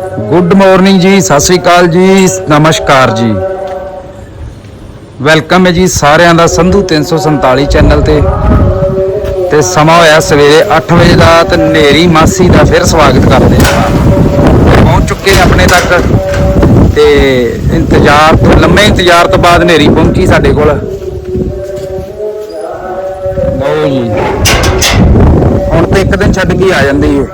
Good morning ਜੀ, ਸਤਿ ਸ੍ਰੀ ਅਕਾਲ ਜੀ, ਨਮਸਕਾਰ ਜੀ। ਵੈਲਕਮ ਹੈ ਜੀ ਸਾਰਿਆਂ ਦਾ ਸੰਧੂ 347 ਚੈਨਲ ਤੇ। ਤੇ ਸਮਾਂ ਹੋਇਆ ਸਵੇਰੇ 8 ਵਜੇ ਦਾ ਤੇ ਨੇਰੀ ਮਾਸੀ ਦਾ ਫਿਰ ਸਵਾਗਤ ਕਰਦੇ ਪਹੁੰਚ ਚੁੱਕੇ ਆਪਣੇ ਤੱਕ। ਤੇ ਇੰਤਜ਼ਾਰ ਤੋਂ, ਲੰਮੇ ਇੰਤਜ਼ਾਰ ਤੋਂ ਬਾਅਦ ਨੇਰੀ ਪਹੁੰਚੀ ਸਾਡੇ ਕੋਲ। ਲਓ ਜੀ। ਹੁਣ ਤੇ ਇੱਕ ਦਿਨ ਛੱਡ ਕੇ ਆ ਜਾਂਦੀ ਹੈ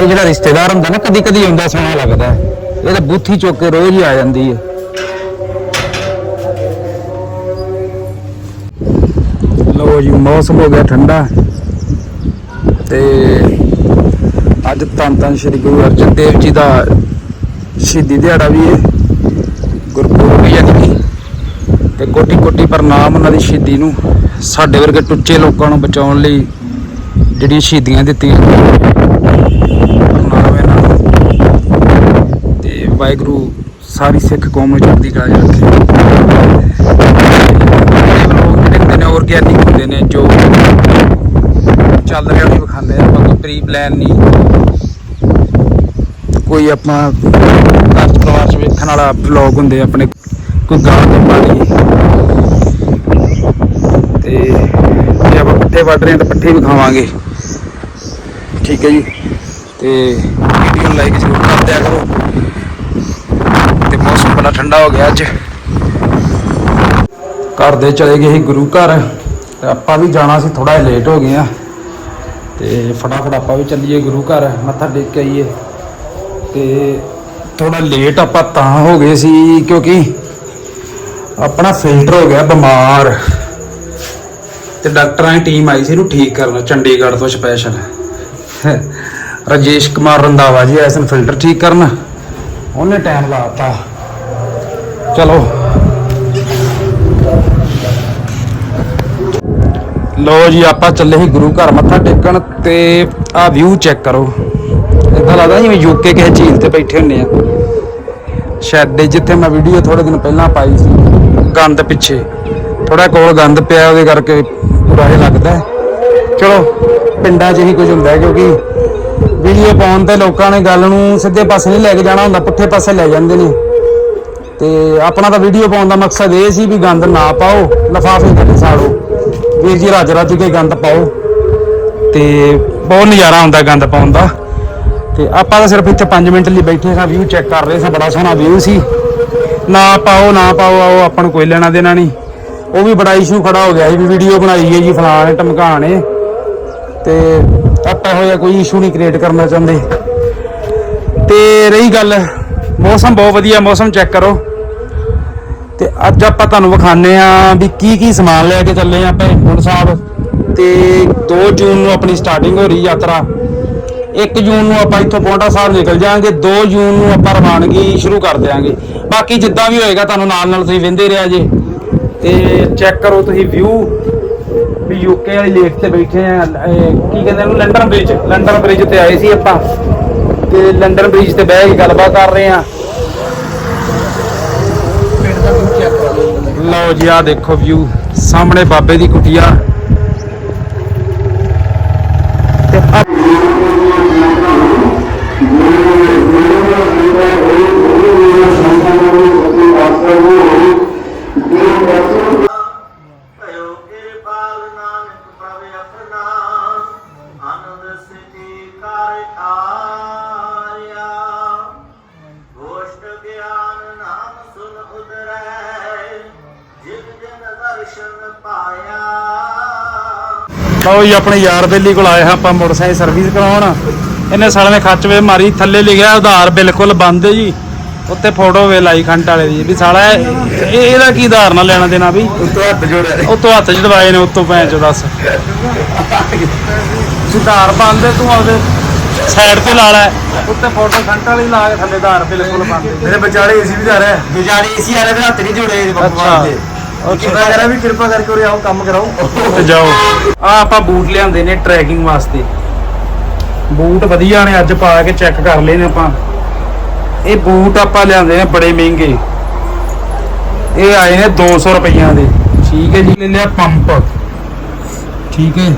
ਇਹ ਜਿਹੜਾ ਰਿਸ਼ਤੇਦਾਰ ਹੁੰਦਾ ਨਾ ਕਦੀ ਕਦੀ ਆਉਂਦਾ, ਸੋਹਣਾ ਲੱਗਦਾ ਹੈ। ਇਹ ਤਾਂ ਬੂਥੀ ਚੁੱਕ ਕੇ ਰੋਜ਼ ਹੀ ਆ ਜਾਂਦੀ ਹੈ। ਲੋ ਜੀ, ਮੌਸਮ ਹੋ ਗਿਆ ਠੰਡਾ। ਤੇ ਅੱਜ ਧੰਨ ਧੰਨ ਸ਼੍ਰੀ ਗੁਰੂ ਅਰਜਨ ਦੇਵ ਜੀ ਦਾ ਸ਼ਹੀਦੀ ਦਿਹਾੜਾ ਵੀ ਹੈ। ਗੁਰਪੁਰਬ ਵੀ ਯਾਨੀ ਕਿ ਤੇ ਕੋਟੀ ਕੋਟੀ ਪ੍ਰਣਾਮ ਉਹਨਾਂ ਦੀ ਸ਼ਹੀਦੀ ਨੂੰ ਸਾਡੇ ਵਰਗੇ ਟੁੱਚੇ ਲੋਕਾਂ ਨੂੰ ਬਚਾਉਣ ਲਈ ਜਿਹੜੀਆਂ ਸ਼ਹੀਦੀਆਂ ਦਿੱਤੀਆਂ ਪ੍ਰਣਾਮ ਇਹਨਾਂ ਨੂੰ ਤੇ ਵਾਹਿਗੁਰੂ, ਸਾਰੀ ਸਿੱਖ ਕੌਮ ਨੂੰ ਚੜ੍ਹਦੀ ਕਲਾ 'ਚ ਰੱਖੇ। ਇਹ ਜਿਹੜੇ ਹੁੰਦੇ ਨੇ ਆਰਗੈਨਿਕ ਹੁੰਦੇ ਨੇ, ਜੋ ਚੱਲ ਰਿਹਾ ਉਹ ਵਿਖਾਉਂਦੇ ਆ, ਆਪਾਂ ਕੋਈ ਪ੍ਰੀ ਪਲਾਨ ਨਹੀਂ। ਕੋਈ ਆਪਾਂ ਘਰ 'ਚ ਪਰਿਵਾਰ 'ਚ ਵੇਖਣ ਵਾਲਾ ਵਲੌਗ ਹੁੰਦੇ ਆਪਣੇ ਕੋਈ ਗਾਂ ਦੇ ਪਾਣੀ। ਤੇ ਜੇ ਆਪਾਂ ਪੱਠੇ ਵੱਢ ਰਹੇ ਹਾਂ ਤਾਂ ਪੱਠੇ ਵੀ ਖਾਵਾਂਗੇ। ਠੀਕ ਹੈ ਜੀ। ਤੇ ਵੀਡੀਓ ਨੂੰ ਲਾਈਕ ਜ਼ਰੂਰ ਕਰ ਦਿਆ ਕਰੋ। ਤੇ ਬੜਾ ਠੰਡਾ ਹੋ ਗਿਆ ਅੱਜ। ਘਰ ਦੇ ਚਲੇ ਗਏ ਸੀ ਗੁਰੂ ਘਰ। ਤੇ ਆਪਾਂ ਵੀ ਜਾਣਾ ਸੀ ਥੋੜਾ ਜਿਹਾ ਲੇਟ ਹੋ ਗਏ ਆ। ਤੇ ਫਟਾਫਟ ਆਪਾਂ ਵੀ ਚੱਲੀਏ ਗੁਰੂ ਘਰ, ਮੱਥਾ ਟੇਕ ਕੇ ਆਈਏ। ਤੇ ਥੋੜਾ ਲੇਟ ਆਪਾਂ ਤਾਂ ਹੋ ਗਏ ਸੀ, ਕਿਉਂਕਿ ਆਪਣਾ ਫਿਲਟਰ ਹੋ ਗਿਆ ਬਿਮਾਰ। ਤੇ ਡਾਕਟਰਾਂ ਦੀ ਟੀਮ ਆਈ ਸੀ ਇਹਨੂੰ ਠੀਕ ਕਰਨ ਚੰਡੀਗੜ੍ਹ ਤੋਂ ਸਪੈਸ਼ਲ ਰਜੇਸ਼ ਕੁਮਾਰ ਰੰਦਾਵਾ ਜੀ ਐਸਨ ਫਿਲਟਰ ਠੀਕ ਕਰਨ। ਉਹਨੇ ਟਾਈਮ ਲਾਤਾ ਚਲੋ। ਲੋ ਜੀ, ਆਪਾਂ ਚੱਲੇ ਸੀ ਗੁਰੂ ਘਰ, ਮੱਥਾ ਟੇਕਣ ਤੇ ਆਹ ਵਿਊ ਚੈੱਕ ਕਰੋ। ਇਦਾਂ ਲੱਗਦਾ ਜਿਵੇਂ ਯੂਕੇ ਕਿਸੇ ਝੀਲ ਤੇ ਬੈਠੇ ਹੁੰਨੇ ਆ। ਸ਼ੈਡ ਜਿੱਥੇ ਮੈਂ ਵੀਡੀਓ ਥੋੜੇ ਦਿਨ ਪਹਿਲਾਂ ਪਾਈ ਸੀ, ਗੰਦ ਪਿੱਛੇ। ਥੋੜਾ ਕੋਲ ਗੰਦ ਪਿਆ, ਉਹਦੇ ਕਰਕੇ ਬੁਰਾ ਇਹ ਲੱਗਦਾ। ਚਲੋ, ਪਿੰਡਾਂ 'ਚ ਹੀ ਕੁਝ ਹੁੰਦਾ, ਕਿਉਂਕਿ ਵੀਡੀਓ ਪਾਉਣ ਤੇ ਲੋਕਾਂ ਨੇ ਗੱਲ ਨੂੰ ਸਿੱਧੇ ਪਾਸੇ ਨਹੀਂ ਲੈ ਕੇ ਜਾਣਾ ਹੁੰਦਾ, ਪੁੱਠੇ ਪਾਸੇ ਲੈ ਜਾਂਦੇ ਨੇ। ਤੇ ਆਪਣਾ ਤਾਂ ਵੀਡੀਓ ਪਾਉਣ ਦਾ ਮਕਸਦ ਇਹ ਸੀ ਵੀ ਗੰਦ ਨਾ ਪਾਓ, ਲਫਾਫੇ ਕੱਢ ਸਾੜੋ। ਵੀਰ ਜੀ, ਰੱਜ ਰੱਜ ਕੇ ਗੰਦ ਪਾਓ। ਤੇ ਬਹੁਤ ਨਜ਼ਾਰਾ ਆਉਂਦਾ ਗੰਦ ਪਾਉਣ ਦਾ। ਤੇ ਆਪਾਂ ਤਾਂ ਸਿਰਫ ਇੱਥੇ 5 ਮਿੰਟ ਲਈ ਬੈਠੇ ਸਾਂ ਵਿਊ ਚੈੱਕ ਕਰ ਰਹੇ ਸਾਂ, ਬੜਾ ਸੋਹਣਾ ਵਿਊ ਸੀ। ਨਾ ਪਾਓ ਨਾ ਪਾਓ, ਆਓ, ਆਪਾਂ ਨੂੰ ਕੋਈ ਲੈਣਾ ਦੇਣਾ ਨਹੀਂ। ਉਹ ਵੀ ਬੜਾ ਇਸ਼ੂ ਖੜਾ ਹੋ ਗਿਆ ਸੀ ਵੀ ਵੀਡੀਓ ਬਣਾਈ ਹੈ ਜੀ, ਫਲਾਣੇ ਟਮਕਾਣੇ ਤੇ ਆਪਾਂ ਹੋਇਆ ਕੋਈ ਇਸ਼ੂ ਨਹੀਂ ਕ੍ਰੀਏਟ ਕਰਨਾ ਚਾਹੁੰਦੇ। ਤੇ ਰਹੀ ਗੱਲ, ਮੌਸਮ ਬਹੁਤ ਵਧੀਆ, ਮੌਸਮ ਚੈੱਕ ਕਰੋ। ਤੇ ਅੱਜ ਆਪਾਂ ਤੁਹਾਨੂੰ ਵਿਖਾਣੇ ਆ ਵੀ ਕੀ ਕੀ ਸਮਾਨ ਲੈ ਕੇ ਚੱਲੇ ਆ ਆਪਾਂ ਹੇਮਕੁੰਟ ਸਾਹਿਬ। ਤੇ 2 ਜੂਨ ਨੂੰ ਆਪਣੀ ਸਟਾਰਟਿੰਗ ਹੋ ਰਹੀ ਯਾਤਰਾ। 1 ਜੂਨ ਨੂੰ ਆਪਾਂ ਇੱਥੋਂ ਪੌਂਟਾ ਸਾਹਿਬ ਨਿਕਲ ਜਾਾਂਗੇ 2 ਜੂਨ ਨੂੰ ਆਪਾਂ ਰਵਾਨਗੀ ਸ਼ੁਰੂ ਕਰ ਦਿਆਂਗੇ। ਬਾਕੀ ਜਿੱਦਾਂ ਵੀ ਹੋਏਗਾ ਤੁਹਾਨੂੰ ਨਾਲ ਨਾਲ ਤੁਸੀਂ ਵਿੰਦੇ ਰਿਹਾ ਜੇ। ਤੇ ਚੈੱਕ ਕਰੋ ਤੁਸੀਂ ਵਿਊ ਵੀ ਯੂਕੇ ਵਾਲੀ ਲੇਕ ਤੇ ਬੈਠੇ ਆ ਕੀ ਕਹਿੰਦੇ ਉਹਨੂੰ ਲੰਡਨ ਬ੍ਰਿਜ ਲੰਡਨ ਬ੍ਰਿਜ ਤੇ ਆਏ ਸੀ ਆਪਾਂ। ਤੇ ਲੰਡਨ ਬ੍ਰਿਜ ਤੇ ਬਹਿ ਕੇ ਗੱਲਬਾਤ ਕਰ ਰਹੇ ਆ ਲਓ ਜੀ ਆ ਦੇਖੋ ਵਿਊ ਸਾਹਮਣੇ ਬਾਬੇ ਦੀ ਕੁਟੀਆ। ਲਓ ਜੀ ਆਪਣੇ ਯਾਰ ਬੇਲੀ ਕੋਲ ਆਏ ਹਾਂ ਆਪਾਂ ਮੋਟਰਸਾਈਕਲ ਸਰਵਿਸ ਕਰਾਉਣ। ਇਹਨੇ ਸਾਲੇ ਨੇ ਖੱਚ ਵੇ ਮਾਰੀ ਥੱਲੇ ਲਿਖਿਆ ਆਧਾਰ ਬਿਲਕੁਲ ਬੰਦ ਹੈ ਜੀ। ਉੱਤੇ ਫੋਟੋ ਵੇ ਲਾਈ ਖੰਡ ਵਾਲੇ ਦੀ। ਵੀ ਸਾਲਾ ਇਹ ਇਹ- ਇਹਦਾ ਕੀ ਆਧਾਰ ਨਾਲ ਲੈਣਾ ਦੇਣਾ ਵੀ? ਉੱਤੋਂ ਹੱਥ ਜੋੜਿਆ ਉੱਤੋਂ ਹੱਥ ਜੜਵਾਏ ਨੇ ਉੱਤੋਂ ਭੈਣ ਚੋ ਦੱਸ। ਸੁਧਾਰ ਬੰਦ ਹੈ ਤੂੰ ਆਪਦੇ ਸਾਈਡ ਤੇ ਲਾ ਲੈ। ਉੱਤੇ ਫੋਟੋ ਖੰਡ ਵਾਲੀ ਲਾ ਕੇ ਥੱਲੇ ਆਧਾਰ ਬਿਲਕੁਲ ਬੰਦ ਮੇਰੇ ਵਿਚਾਲੇ ਏਸੀ ਵੀ ਜਾ ਰਿਹਾ। ਵਿਚਾਲੇ ਏਸੀ ਆ ਰਿਹਾ ਤੇ ਹੱਥ ਨਹੀਂ ਜੋੜੇ ਅੱਛਾ। ਦੇ ਕਿਰਪਾ ਕਰਾਂ ਵੀ ਕਿਰਪਾ ਕਰਕੇ ਉਰੇ ਆਓ ਕੰਮ ਕਰਾਓ। ਤੇ ਜਾਓ। ਆ ਆਪਾਂ ਬੂਟ ਲਿਆਂਦੇ ਨੇ ਟਰੈਕਿੰਗ ਵਾਸਤੇ। ਬੂਟ ਵਧੀਆ ਨੇ ਅੱਜ ਪਾ ਕੇ ਚੈੱਕ ਕਰ ਲਏ ਨੇ ਆਪਾਂ। ਇਹ ਬੂਟ ਆਪਾਂ ਲਿਆਂਦੇ ਨੇ ਬੜੇ ਮਹਿੰਗੇ। ਇਹ ਆਏ ਨੇ 200 ਰੁਪਈਆਂ ਦੇ। ਠੀਕ ਹੈ ਜੀ ਲੈ ਲਿਆ ਪੰਪ। ਠੀਕ ਹੈ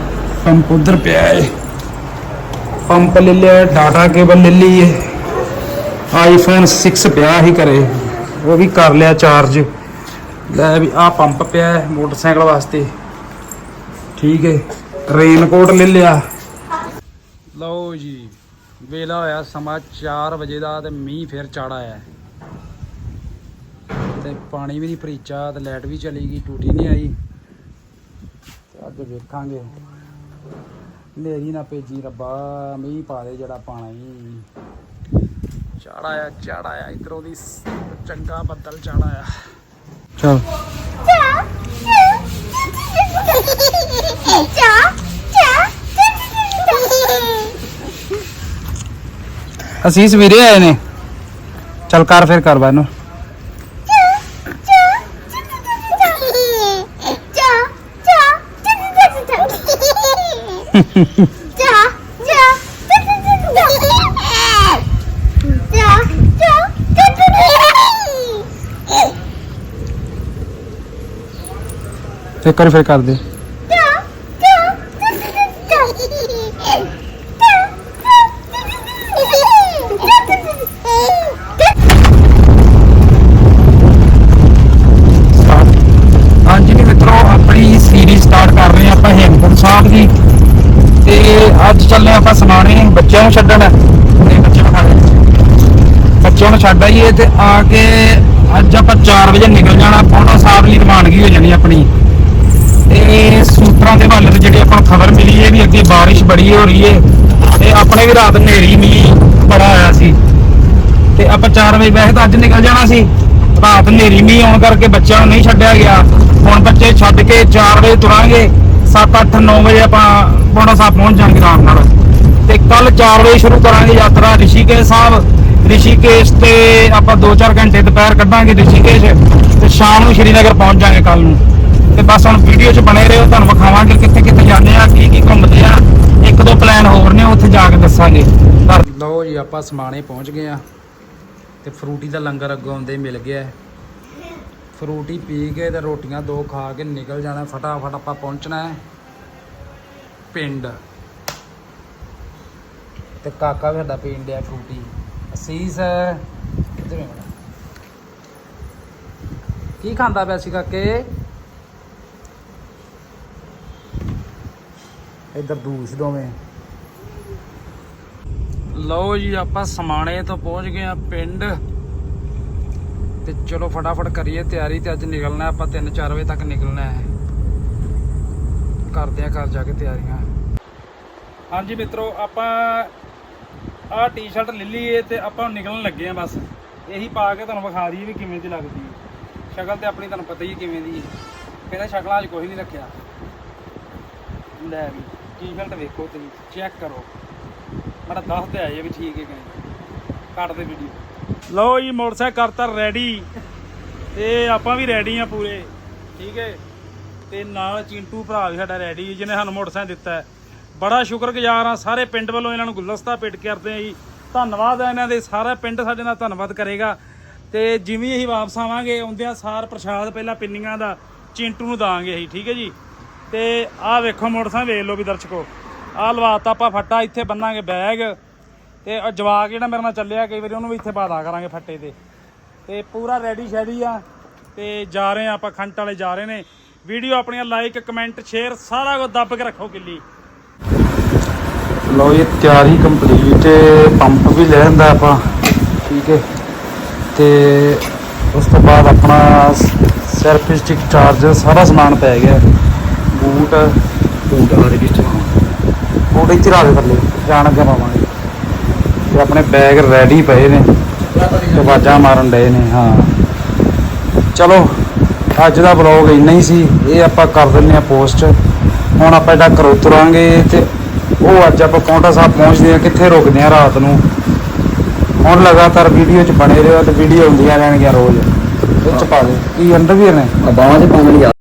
ਪੰਪ ਉਧਰ ਪਿਆ ਹੈ। ਪੰਪ ਲੈ ਲਿਆ ਡਾਟਾ ਕੇਬਲ ਲੈ ਲਈ ਏ ਆਈਫੋਨ 6 ਪਿਆ ਹੀ ਘਰੇ। ਉਹ ਵੀ ਕਰ ਲਿਆ ਚਾਰਜ ਲੈ ਵੀ ਆ ਪੰਪ ਪਿਆ ਹੈ ਮੋਟਰਸਾਈਕਲ ਵਾਸਤੇ। ਠੀਕ ਹੈ ਰੇਨਕੋਟ ਲੈ ਲਿਆ। ਲਓ ਜੀ, ਵੇਲਾ ਹੋਇਆ ਸਮਾਂ 4 ਵਜੇ ਦਾ ਤੇ ਮੀਂਹ ਫਿਰ ਚੜ ਆਇਆ ਹੈ। ਤੇ ਪਾਣੀ ਵੀ ਨਹੀਂ ਭਰੀਚਾ, ਤੇ ਲਾਈਟ ਵੀ ਚਲੀ ਗਈ, ਟੂਟੀ ਨਹੀਂ ਆਈ। ਤੇ ਅੱਜ ਵੇਖਾਂਗੇ। ਨੇਰੀ ਨਾ ਭੇਜੀ ਰੱਬਾ, ਮੀਂਹ ਪਾ ਦੇ ਜਿਹੜਾ ਪਾਣਾ ਹੀ। ਚੜ ਆਇਆ ਚੜ ਆਇਆ, ਇਧਰੋਂ ਦੀ ਚੰਗਾ ਬੱਦਲ ਚੜ ਆਇਆ। ਚਲ ਅਸੀਂ ਸਵੇਰੇ ਆਏ ਨੇ ਚਲ ਕਰ ਫਿਰ ਕਰ ਬਾ ਇਹਨੂੰ ਇੱਕ ਵਾਰੀ ਫਿਰ ਕਰ ਦੇ ਹਾਂਜੀ ਵੀ ਮਿੱਤਰੋ, ਆਪਣੀ ਸੀਰੀਜ਼ ਸਟਾਰਟ ਕਰ ਰਹੇ ਹਾਂ ਆਪਾਂ ਹੇਮਕੁੰਟ ਸਾਹਿਬ ਦੀ। ਤੇ ਅੱਜ ਚੱਲੇ ਆਪਾਂ ਸਮਾਣੇ ਬੱਚਿਆਂ ਨੂੰ ਛੱਡਣ। ਤੇ ਬੱਚੇ ਨੂੰ ਖਾਣੇ ਬੱਚਿਆਂ ਨੂੰ ਛੱਡ ਆਈਏ ਤੇ ਆ ਕੇ ਅੱਜ ਆਪਾਂ 4 ਵਜੇ ਨਿਕਲ ਜਾਣਾ। ਪੌਂਡਾ ਸਾਹਿਬ ਲਈ ਰਵਾਨਗੀ ਹੋ ਜਾਣੀ ਆਪਣੀ। ਮਿਲੀ ਬਾਰਿਸ਼ ਬੜੀ ਹੋ ਰਹੀ ਹੈ ਤੇ ਆਪਣੇ ਵੀ ਰਾਤ ਹਨੇਰੀ ਮੀਂਹ ਬੜਾ ਆਇਆ ਸੀ। ਤੇ ਆਪਾਂ 4 ਵਜੇ ਵੈਸੇ ਤਾਂ ਅੱਜ ਨਿਕਲ ਜਾਣਾ ਸੀ। ਰਾਤ ਹਨੇਰੀ ਮੀਂਹ ਆਉਣ ਕਰਕੇ ਬੱਚਿਆਂ ਨੂੰ ਨਹੀਂ ਛੱਡਿਆ ਗਿਆ। ਹੁਣ ਬੱਚੇ ਛੱਡ ਕੇ 4 ਵਜੇ ਤੁਰਾਂਗੇ। 7 8 9 ਵਜੇ ਆਪਾਂ ਪੌਂਡਾ ਸਾਹਿਬ ਪਹੁੰਚ ਜਾਾਂਗੇ ਆਰਾਮ ਨਾਲ। ਤੇ ਕੱਲ 4 ਵਜੇ ਸ਼ੁਰੂ ਕਰਾਂਗੇ ਯਾਤਰਾ ਰਿਸ਼ੀਕੇਸ਼ ਸਾਹਿਬ। ਰਿਸ਼ੀਕੇਸ਼ ਤੇ ਆਪਾਂ 2-4 ਘੰਟੇ ਦੁਪਹਿਰ ਕੱਢਾਂਗੇ ਰਿਸ਼ੀਕੇਸ਼। ਤੇ ਸ਼ਾਮ ਨੂੰ ਸ਼੍ਰੀਨਗਰ ਪਹੁੰਚ ਜਾਾਂਗੇ ਕੱਲ ਨੂੰ। ਤੇ ਬਸ ਹੁਣ ਵੀਡੀਓ 'ਚ ਬਣੇ ਰਹੋ, ਤੁਹਾਨੂੰ ਵਿਖਾਵਾਂਗੇ ਕਿੱਥੇ ਕਿੱਥੇ ਜਾਂਦੇ ਆ, ਕੀ ਕੀ ਘੁੰਮਦੇ ਆ। ਇੱਕ ਦੋ ਪਲਾਨ ਹੋਰ ਨੇ, ਉੱਥੇ ਜਾ ਕੇ ਦੱਸਾਂਗੇ। ਲਓ ਜੀ, ਆਪਾਂ ਸਮਾਣੇ ਪਹੁੰਚ ਗਏ ਆ। ਤੇ ਫਰੂਟੀ ਦਾ ਲੰਗਰ ਅੱਗੋਂ ਆਉਂਦੇ ਮਿਲ ਗਿਆ। ਫਰੂਟੀ ਪੀ ਕੇ ਤੇ ਰੋਟੀਆਂ ਦੋ ਖਾ ਕੇ ਨਿਕਲ ਜਾਣਾ, ਫਟਾਫਟ ਆਪਾਂ ਪਹੁੰਚਣਾ ਹੈ ਪਿੰਡ। ਤੇ ਕਾਕਾ ਵੀ ਸਾਡਾ ਪੀਣ ਡਿਆ ਫਰੂਟੀ। ਅਸੀਸ, ਕਿੱਧਰ ਹੈ ਕੀ ਖਾਂਦਾ ਪਿਆ ਸੀ ਕਾਕੇ? ਇੱਧਰ ਦੂਸ ਦੋਵੇਂ। ਲਓ ਜੀ, ਆਪਾਂ ਸਮਾਣੇ ਤੋਂ ਪਹੁੰਚ ਗਏ ਆ ਪਿੰਡ। ਤੇ ਚਲੋ ਫਟਾਫਟ ਕਰੀਏ ਤਿਆਰੀ ਤੇ ਅੱਜ ਨਿਕਲਣਾ, ਆਪਾਂ 3-4 ਵਜੇ ਤੱਕ ਨਿਕਲਣਾ ਹੈ। ਕਰਦੇ ਆ ਘਰ ਜਾ ਕੇ ਤਿਆਰੀਆਂ। ਹਾਂਜੀ ਮਿੱਤਰੋ, ਆਪਾਂ ਆਹ ਟੀ-ਸ਼ਰਟ ਲੈ ਲਈਏ ਤੇ ਆਪਾਂ ਨਿਕਲਣ ਲੱਗੇ ਆ ਬਸ। ਇਹੀ ਪਾ ਕੇ ਤੁਹਾਨੂੰ ਵਿਖਾ ਦਈਏ ਵੀ ਕਿਵੇਂ ਦੀ ਲੱਗਦੀ ਹੈ। ਸ਼ਕਲ ਤੇ ਆਪਣੀ ਤੁਹਾਨੂੰ ਪਤਾ ਹੀ ਕਿਵੇਂ ਦੀ ਹੈ। ਕਹਿੰਦਾ ਸ਼ਕਲਾਂ 'ਚ ਕੋਈ ਨਹੀਂ ਰੱਖਿਆ। ਲੈ ਵੀ। ਟੀ-ਸ਼ਰਟ ਵੇਖੋ ਤੁਸੀਂ ਚੈੱਕ ਕਰੋ। ਬੜਾ ਦੱਸ ਤੇ ਆਏ ਵੀ ਠੀਕ ਹੈ ਕਿ ਨਹੀਂ। ਕੱਟ ਦੇ ਵੀਡੀਓ ਲਓ ਜੀ, ਮੋਟਰਸਾਈਕਲ ਕਰਤਾ ਰੈਡੀ ਤੇ ਆਪਾਂ ਵੀ ਰੈਡੀ ਆ ਪੂਰੇ। ਠੀਕ ਹੈ? ਤੇ ਨਾਲ ਚਿੰਟੂ ਭਰਾ ਵੀ ਸਾਡਾ ਰੈਡੀ ਜਿਹਨੇ ਸਾਨੂੰ ਮੋਟਰਸਾਈਕਲ ਦਿੱਤਾ ਬੜਾ ਸ਼ੁਕਰਗੁਜ਼ਾਰ ਆ, ਸਾਰੇ ਪਿੰਡ ਵੱਲੋਂ ਇਹਨਾਂ ਨੂੰ ਗੁਲਦਸਤਾ ਪੇਟ ਕਰਦੇ ਆ ਜੀ। ਧੰਨਵਾਦ ਆ ਇਹਨਾਂ ਦੇ, ਸਾਰਾ ਪਿੰਡ ਸਾਡੇ ਨਾਲ ਧੰਨਵਾਦ ਕਰੇਗਾ। ਤੇ ਜਿਵੇਂ ਅਸੀਂ ਵਾਪਸ ਆਵਾਂਗੇ, ਆਉਂਦਿਆਂ ਸਾਰ ਪ੍ਰਸ਼ਾਦ ਪਹਿਲਾਂ ਪਿੰਨੀਆਂ ਦਾ ਚਿੰਟੂ ਨੂੰ ਦਾਂਗੇ ਅਸੀਂ, ਠੀਕ ਹੈ ਜੀ? ਤੇ ਆਹ ਵੇਖੋ ਮੋਟਰਸਾਈਕਲ ਵੇਖ ਲਓ ਵੀ ਦਰਸ਼ਕੋ। ਆਹ ਲਵਾਤਾ ਆਪਾਂ ਫੱਟਾ, ਇੱਥੇ ਬੰਨਾਂਗੇ ਬੈਗ। ਤੇ ਉਹ ਜਵਾਕ ਜਿਹੜਾ ਮੇਰੇ ਨਾਲ ਚੱਲਿਆ, ਕਈ ਵਾਰੀ ਉਹਨੂੰ ਵੀ ਇੱਥੇ ਬਾਦਾ ਕਰਾਂਗੇ ਫੱਟੇ ਤੇ। ਤੇ ਪੂਰਾ ਰੈਡੀ ਸ਼ੈਡੀ ਆ। ਤੇ ਜਾ ਰਹੇ ਆ ਆਪਾਂ, ਖੰਟ ਵਾਲੇ ਜਾ ਰਹੇ ਨੇ। ਵੀਡੀਓ ਆਪਣੀਆਂ ਲਾਈਕ ਕਮੈਂਟ ਸ਼ੇਅਰ ਸਾਰਾ ਕੁਝ ਦੱਬ ਕੇ ਰੱਖੋ ਕਿੱਲੀ ਲਓ ਇਹ ਤਿਆਰੀ ਕੰਪਲੀਟ ਪੰਪ ਵੀ ਲੈ ਲੈਂਦਾ ਆਪਾਂ। ਠੀਕ ਹੈ ਤੇ ਉਸ ਤੋਂ ਬਾਅਦ ਆਪਣਾ ਸਰਫਿਸਟਿਕ ਚਾਰਜਰ ਸਾਰਾ ਸਮਾਨ ਪੈ ਗਿਆ। ਬੂਟ। ਬੂਟ ਆ ਰਜਿਸਟਰ ਬੂਟ ਇੱਥੇ ਰੱਖ ਦੇ ਥੱਲੇ ਜਾਣ ਅੱਗੇ ਪਾਵਾਂਗੇ। ਤੇ ਆਪਣੇ ਬੈਗ ਰੈਡੀ ਪਏ ਨੇ। ਆਵਾਜ਼ਾਂ ਮਾਰਨ ਡਏ ਨੇ ਹਾਂ। ਚਲੋ ਅੱਜ ਦਾ ਵਲੌਗ ਇੰਨਾ ਹੀ ਸੀ। ਇਹ ਆਪਾਂ ਕਰ ਦਿੰਨੇ ਆ ਪੋਸਟ ਹੁਣ ਆਪਾਂ ਇਹਦਾ ਘਰੋਂ ਤੁਰਾਂਗੇ ਤੇ ਉਹ ਅੱਜ ਆਪਾਂ ਪੌਂਟਾ ਸਾਹਿਬ ਪਹੁੰਚਦੇ ਆ ਕਿੱਥੇ ਰੁਕਦੇ ਆ ਰਾਤ ਨੂੰ। ਹੁਣ ਲਗਾਤਾਰ ਵੀਡੀਓ 'ਚ ਬਣੇ ਰਹੋ ਤੇ ਵੀਡੀਓ ਹੁੰਦੀਆਂ ਰਹਿਣਗੀਆਂ ਰੋਜ਼। ਇਹ 'ਚ ਪਾ ਦੇ ਕੀ ਅੰਡਰਵੀਅਰ ਨੇ ਬਾਹਾਂ 'ਚ ਪਾਉਣ ਲਈ